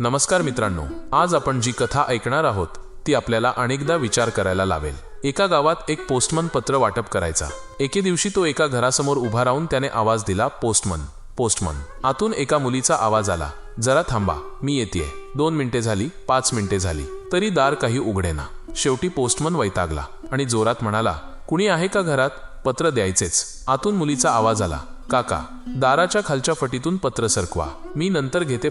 नमस्कार मित्रांनो आज आपण जी कथा ऐकणार आहोत ती आपल्याला अनेकदा विचार करायला लावेल. एका गावात एक पोस्टमन पत्र वाटप करायचा. एके दिवशी तो एका घरासमोर उभा राहून त्याने आवाज दिला पोस्टमन पोस्टमन आतून एका मुलीचा आवाज आला जरा थांबा मी येतेय. दोन मिनिटे झाली पाच मिनिटे झाली तरी दार काही उघडेना. शेवटी पोस्टमन वैतागला आणि जोरात म्हणाला कुणी आहे का घरात? पत्र द्यायचेच. आतून मुलीचा आवाज आला काका दाराच्या खालच्या फटीतून पत्र सरकवा. मी नंतर घेते.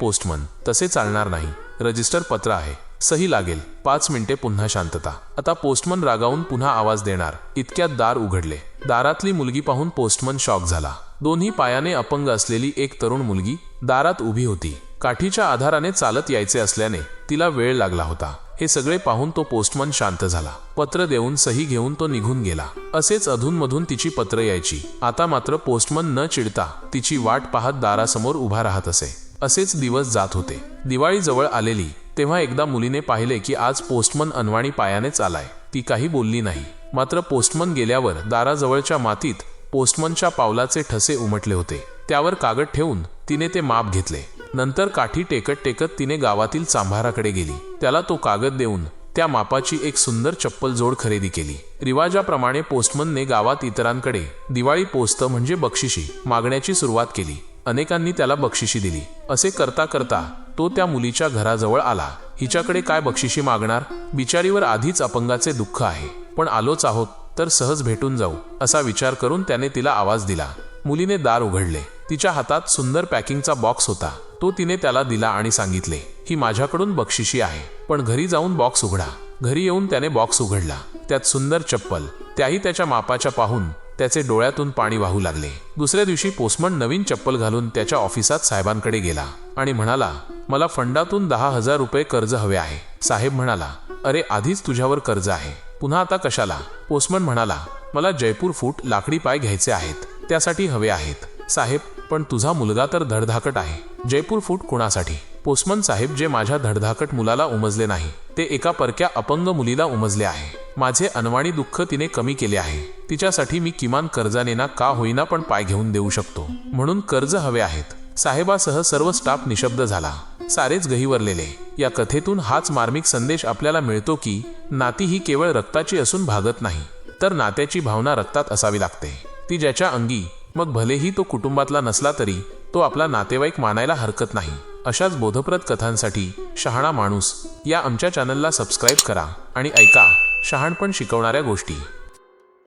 पोस्टमन तसे चालणार नाही. रजिस्टर पत्र आहे. सही लागेल. पाच मिनिटे पुन्हा शांतता. आता पोस्टमन रागावून पुन्हा आवाज देणार. इतक्यात दार उघडले. दारातली मुलगी पाहून पोस्टमन शॉक झाला. दोन्ही पायाने अपंग असलेली एक तरुण मुलगी दारात उभी होती. काठीच्या आधाराने चालत यायचे असल्याने तिला वेळ लागला होता. हे सगळे पाहून तो पोस्टमन शांत झाला. पत्र देऊन सही घेऊन तो निघून गेला. असेच अधूनमधून तिची पत्र यायची. आता मात्र पोस्टमन न चिडता तिची वाट पाहत दारासमोर उभा राहत असे. असेच दिवस जात होते. दिवाळी जवळ आलेली तेव्हा एकदा मुलीने पाहिले की आज पोस्टमन अनवाणी पायानेच आलाय. ती काही बोलली नाही. मात्र पोस्टमन गेल्यावर दाराजवळच्या मातीत पोस्टमनच्या पावलाचे ठसे उमटले होते. त्यावर कागद ठेवून तिने ते माप घेतले. नंतर काठी टेकत टेकत तिने गावातील चांभाराकडे गेली. त्याला तो कागद देऊन त्या मापाची एक सुंदर चप्पल जोड खरेदी केली. रिवाजाप्रमाणे पोस्टमनने गावात इतरांकडे दिवाळी पोस्त म्हणजे बक्षिशी मागण्याची सुरुवात केली. अनेकांनी त्याला बक्षिशी दिली. असे करता करता तो त्या मुलीच्या घराजवळ आला. हिच्याकडे काय बक्षिशी मागणार? बिचारीवर आधीच अपंगाचे दुःख आहे. पण आलोच आहोत तर सहज भेटून जाऊ असा विचार करून त्याने तिला आवाज दिला. मुलीने दार उघडले. तिच्या हातात सुंदर पॅकिंगचा बॉक्स होता. तो तिने त्याला दिला आणि सांगितले ही माझ्याकडून बक्षिशी आहे. पण घरी जाऊन बॉक्स उघडा. घरी येऊन त्याने बॉक्स उघडला. त्यात सुंदर चप्पल त्याही त्याच्या मापाच्या पाहून त्याचे डोळ्यातून पाणी वाहू लागले. दुसऱ्या दिवशी पोस्टमन नवीन चप्पल घालून त्याच्या ऑफिसात साहेबांकडे गेला आणि म्हणाला मला फंडातून दहा हजार रुपये कर्ज हवे आहे. साहेब म्हणाला अरे आधीच तुझ्यावर कर्ज आहे. पुन्हा आता कशाला? पोस्टमन म्हणाला मला जयपूर फूट लाकडी पाय घ्यायचे आहेत. त्यासाठी हवे आहेत. साहेब पण तुझा मुलगा तर धडधाकट आहे. जयपूर फूट कुणासाठी? पोस्टमन साहेब जे माझ्या धडधाकट मुलाला उमजले नाही ते एका परक्या अपंग मुलीला उमजले आहे. माझे अनवाणी दुःख तिने कमी केले आहे. तिच्यासाठी मी किमान कर्जाने ना का होईना पण पाय घेऊन देऊ शकतो. म्हणून कर्ज हवे आहेत. साहेबासह सर्व स्टाफ निशब्द झाला. सारेच गहिवरलेले. या कथेतून हाच मार्मिक संदेश आपल्याला मिळतो की नाती ही केवळ रक्ताची असून भागत नाही तर नात्याची भावना रक्तात असावी लागते. ती ज्याच्या अंगी मग भलेही तो कुटुंबातला नसला तरी तो आपला नातेवाईक मानायला हरकत नाही. अशाच बोधप्रद कथांसाठी शहाणा माणूस या आमच्या चॅनलला सबस्क्राईब करा आणि ऐका शहाणपण शिकवणाऱ्या गोष्टी.